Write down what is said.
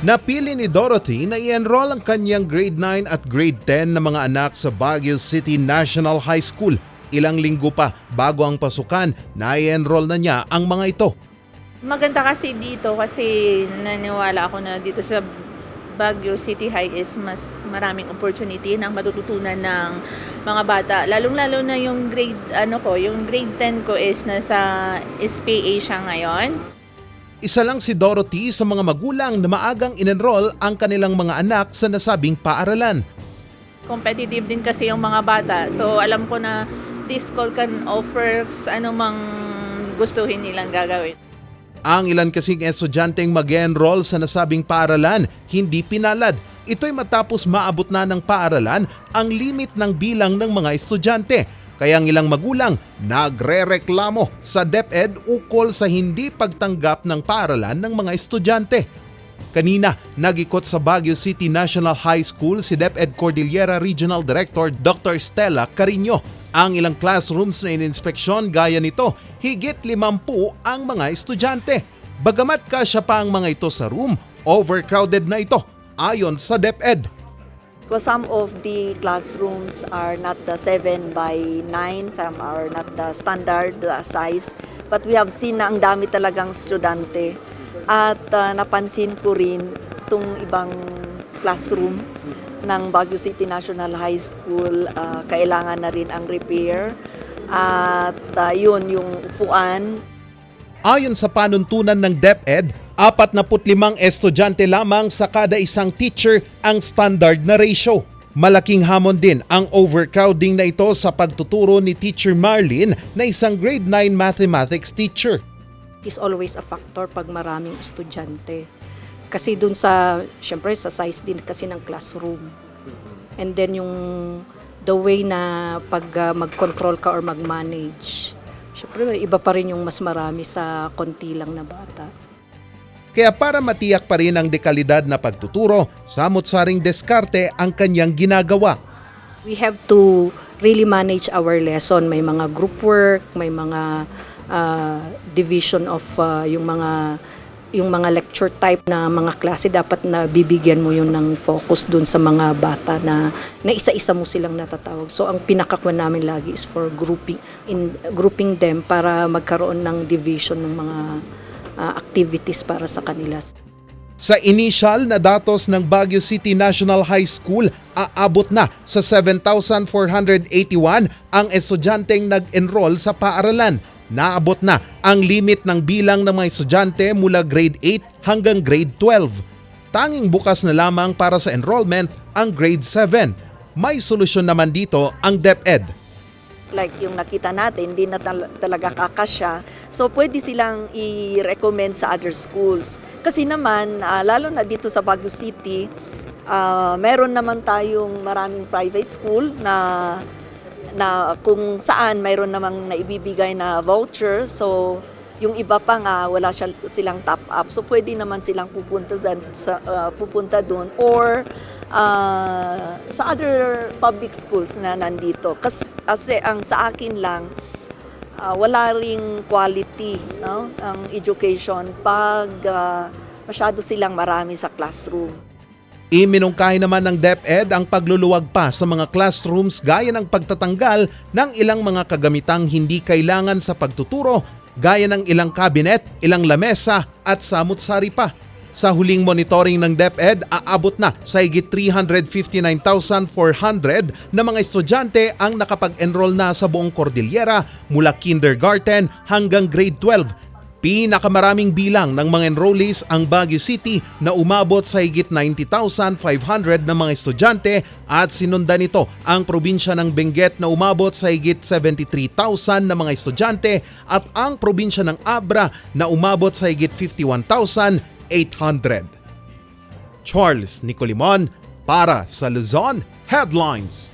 Napili ni Dorothy na i-enroll ang kanyang grade 9 at grade 10 na mga anak sa Baguio City National High School. Ilang linggo pa bago ang pasukan na i-enroll na niya ang mga ito. Maganda kasi dito kasi naniwala ako na dito sa Baguio City High is mas maraming opportunity ng matututunan ng mga bata. Lalong-lalo na yung grade ano ko, yung grade 10 ko is nasa SPA siya ngayon. Isa lang si Dorothy sa mga magulang na maagang in-enroll ang kanilang mga anak sa nasabing paaralan. Competitive din kasi yung mga bata. So alam ko na this school can offer sa anumang gustuhin nilang gagawin. Ang ilan kasing estudyanteng mag-enroll sa nasabing paaralan hindi pinalad. Ito'y matapos maabot na ng paaralan ang limit ng bilang ng mga estudyante. Kaya ang ilang magulang nagre-reklamo sa DepEd ukol sa hindi pagtanggap ng paaralan ng mga estudyante. Kanina, nagikot sa Baguio City National High School si DepEd Cordillera Regional Director Dr. Stella Carino. Ang ilang classrooms na ininspeksyon gaya nito, higit 50 ang mga estudyante. Bagamat kasya pa ang mga ito sa room, overcrowded na ito ayon sa DepEd. Because some of the classrooms are not the 7 by 9, some are not the standard uh, size. But we have seen na ang dami talagang estudyante. At uh, napansin ko rin itong ibang classroom ng Baguio City National High School, uh, kailangan na rin ang repair. At uh, yun, yung upuan, Ayon sa panuntunan ng DepEd, 45 estudyante lamang sa kada isang teacher ang standard na ratio. Malaking hamon din ang overcrowding na ito sa pagtuturo ni Teacher Marlene na isang grade 9 mathematics teacher. is always a factor pag maraming estudyante. Kasi dun sa, syempre sa size din kasi ng classroom. And then yung the way na pag uh, mag-control ka or mag-manage. Syempre iba pa rin yung mas marami sa konti lang na bata. Kaya para matiyak pa rin ang dekalidad na pagtuturo, samot-saring diskarte ang kanyang ginagawa. We have to really manage our lesson. May mga group work, may mga uh, division of uh, yung mga yung mga lecture type na mga klase dapat na bibigyan mo yun ng focus dun sa mga bata na na isa-isa mo silang natatawag. So ang pinakakwan namin lagi is for grouping in grouping them para magkaroon ng division ng mga uh, activities para sa kanila. Sa initial na datos ng Baguio City National High School, aabot na sa 7,481 ang estudyanteng nag-enroll sa paaralan. Naabot na ang limit ng bilang ng mga estudyante mula grade 8 hanggang grade 12. Tanging bukas na lamang para sa enrollment ang grade 7. May solusyon naman dito ang DepEd. like yung nakita natin, hindi na tal- talaga kakasya. So, pwede silang i-recommend sa other schools. Kasi naman, ah, lalo na dito sa Baguio City, ah, meron naman tayong maraming private school na na kung saan mayroon namang naibibigay na voucher. So, yung iba pa nga, wala silang top up. So, pwede naman silang pupunta, dun, sa, ah, pupunta doon. Or, ah, sa other public schools na nandito. Kasi, kasi ang sa akin lang, ah, wala ring quality no? ang education pag ah, masyado silang marami sa classroom. Iminungkahi naman ng DepEd ang pagluluwag pa sa mga classrooms gaya ng pagtatanggal ng ilang mga kagamitang hindi kailangan sa pagtuturo gaya ng ilang kabinet, ilang lamesa at samut-sari pa. Sa huling monitoring ng DepEd, aabot na sa higit 359,400 na mga estudyante ang nakapag-enroll na sa buong Cordillera mula kindergarten hanggang grade 12 Pinakamaraming bilang ng mga enrollees ang Baguio City na umabot sa higit 90,500 na mga estudyante at sinundan nito ang probinsya ng Benguet na umabot sa higit 73,000 na mga estudyante at ang probinsya ng Abra na umabot sa higit 51,800. Charles Nicolimon para sa Luzon Headlines.